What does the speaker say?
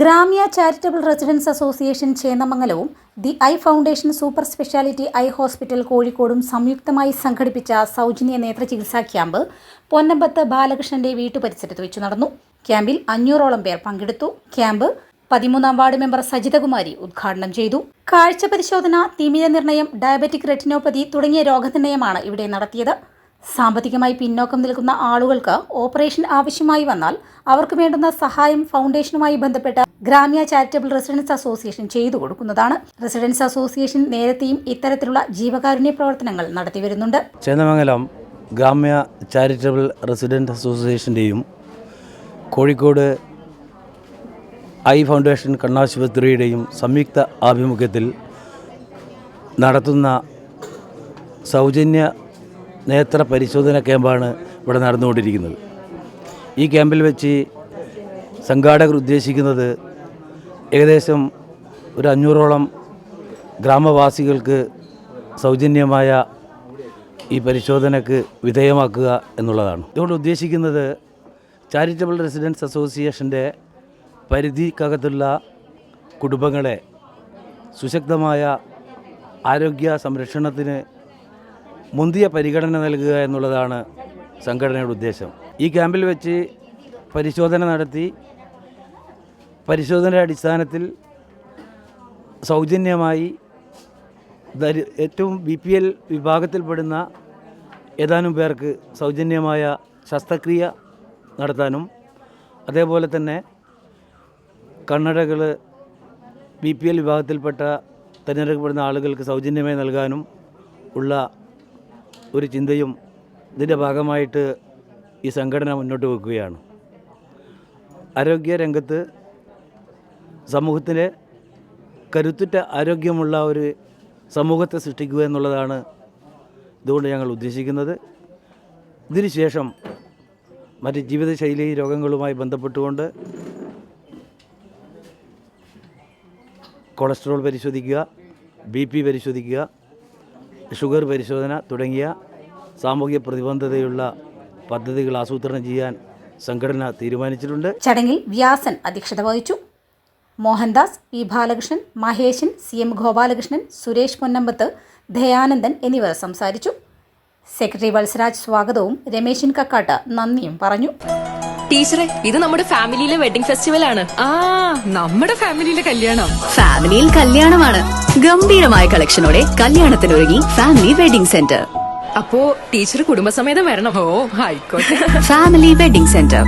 Gramya charitable residents association ചേന്നമംഗലവും the eye foundation super speciality eye hospital കോഴിക്കോടും സംയുക്തമായി സംഘടിപ്പിച്ച സൗജന്യ നേത്ര ചികിത്സാ ക്യാമ്പ് പൊന്നമ്പത്ത് ബാലകൃഷ്ണന്റെ വീട്ടുപരിസരത്ത് വെച്ച് നടന്നു. ക്യാമ്പിൽ അഞ്ഞൂറോളം പേർ പങ്കെടുത്തു. ക്യാമ്പ് പതിമൂന്നാം വാർഡ് മെമ്പർ സജിതകുമാരി ഉദ്ഘാടനം ചെയ്തു. കാഴ്ച പരിശോധന തിമിര നിർണയം ഡയബറ്റിക് റെറ്റിനോപ്പതി തുടങ്ങിയ രോഗനിർണയമാണ് ഇവിടെ നടത്തിയത്. സാമ്പത്തികമായി പിന്നോക്കം നിൽക്കുന്ന ആളുകൾക്ക് ഓപ്പറേഷൻ ആവശ്യമായി വന്നാൽ അവർക്ക് വേണ്ടുന്ന സഹായം ഫൗണ്ടേഷനുമായി ബന്ധപ്പെട്ട ഗ്രാമ്യ ചാരിറ്റബിൾ റെസിഡൻസ് അസോസിയേഷൻ ചെയ്തു കൊടുക്കുന്നതാണ്. റെസിഡൻസ് അസോസിയേഷൻ നേരത്തെയും ഇത്തരത്തിലുള്ള ജീവകാരുണ്യ പ്രവർത്തനങ്ങൾ നടത്തിവരുന്നുണ്ട് ചേന്നമംഗലം ഗ്രാമ്യ ചാരിറ്റബിൾ റെസിഡന്റ് അസോസിയേഷന്റെയും കോഴിക്കോട് ഐ ഫൗണ്ടേഷൻ കണ്ണാശുപത്രിയുടെയും സംയുക്ത ആഭിമുഖ്യത്തിൽ നടത്തുന്ന സൗജന്യ നേത്ര പരിശോധന ക്യാമ്പാണ് ഇവിടെ നടന്നുകൊണ്ടിരിക്കുന്നത്. ഈ ക്യാമ്പിൽ വെച്ച് സംഘാടകർ ഉദ്ദേശിക്കുന്നത് ഏകദേശം ഒരു അഞ്ഞൂറോളം ഗ്രാമവാസികൾക്ക് സൗജന്യമായ ഈ പരിശോധനയ്ക്ക് വിധേയമാക്കുക എന്നുള്ളതാണ്. ഇതുകൊണ്ട് ഉദ്ദേശിക്കുന്നത് ചാരിറ്റബിൾ റെസിഡൻസ് അസോസിയേഷന്റെ പരിധിക്കകത്തുള്ള കുടുംബങ്ങളെ സുശക്തമായ ആരോഗ്യ സംരക്ഷണത്തിന് മുന്തിയ പരിഗണന നൽകുക എന്നുള്ളതാണ് സംഘടനയുടെ ഉദ്ദേശം. ഈ ക്യാമ്പിൽ വെച്ച് പരിശോധന നടത്തി പരിശോധനയുടെ അടിസ്ഥാനത്തിൽ സൗജന്യമായി ദരി ഏറ്റവും ബി പി എൽ വിഭാഗത്തിൽപ്പെടുന്ന ഏതാനും പേർക്ക് സൗജന്യമായ ശസ്ത്രക്രിയ നടത്താനും അതേപോലെ തന്നെ കണ്ണടകൾ ബി പി എൽ വിഭാഗത്തിൽപ്പെട്ട തിരഞ്ഞെടുക്കപ്പെടുന്ന ആളുകൾക്ക് സൗജന്യമായി നൽകാനും ഉള്ള ഒരു ചിന്തയും ഇതിന്റെ ഭാഗമായിട്ട് ഈ സംഘടന മുന്നോട്ട് വെക്കുകയാണ്. ആരോഗ്യ രംഗത്ത് സമൂഹത്തിലെ കരുത്തുറ്റ ആരോഗ്യമുള്ള ഒരു സമൂഹത്തെ സൃഷ്ടിക്കുക എന്നുള്ളതാണ് ഇതുകൊണ്ട് ഞങ്ങൾ ഉദ്ദേശിക്കുന്നത്. ഇതിനുശേഷം മറ്റ് ജീവിതശൈലി രോഗങ്ങളുമായി ബന്ധപ്പെട്ടുകൊണ്ട് കൊളസ്ട്രോൾ പരിശോധിക്കുക ബി പി പരിശോധിക്കുക ഷുഗർ പരിശോധന തുടങ്ങിയ സാമൂഹ്യ പ്രതിബന്ധതയുള്ള പദ്ധതികൾ ആസൂത്രണം ചെയ്യാൻ സംഘടന തീരുമാനിച്ചിട്ടുണ്ട്. ചടങ്ങിൽ വ്യാസൻ അധ്യക്ഷത വഹിച്ചു. Mohandas P Balakrishnan Maheshan C M Gopalakrishnan Suresh Ponnambath Dayanandan എന്നിവർ സംസാരിച്ചു. സെക്രട്ടറി വത്സരാജ് സ്വാഗതവും രമേശൻ കക്കാട്ട് നന്ദിയും പറഞ്ഞു. ടീച്ചറെ ഇത് നമ്മുടെ ഫാമിലിയിലെ വെഡിംഗ് ഫെസ്റ്റിവൽ ആണ്. ആ നമ്മുടെ ഫാമിലിയിലെ കല്യാണം. ഫാമിലിയിൽ കല്യാണമാണ്. ഗംഭീരമായ കളക്ഷനോടെ കല്യാണത്തിനൊരുങ്ങി ഫാമിലി വെഡിംഗ് സെന്റർ. അപ്പോ ടീച്ചർ കുടുംബസമേതം വരണം. ഓ ആയിക്കോട്ടെ. Family wedding centre.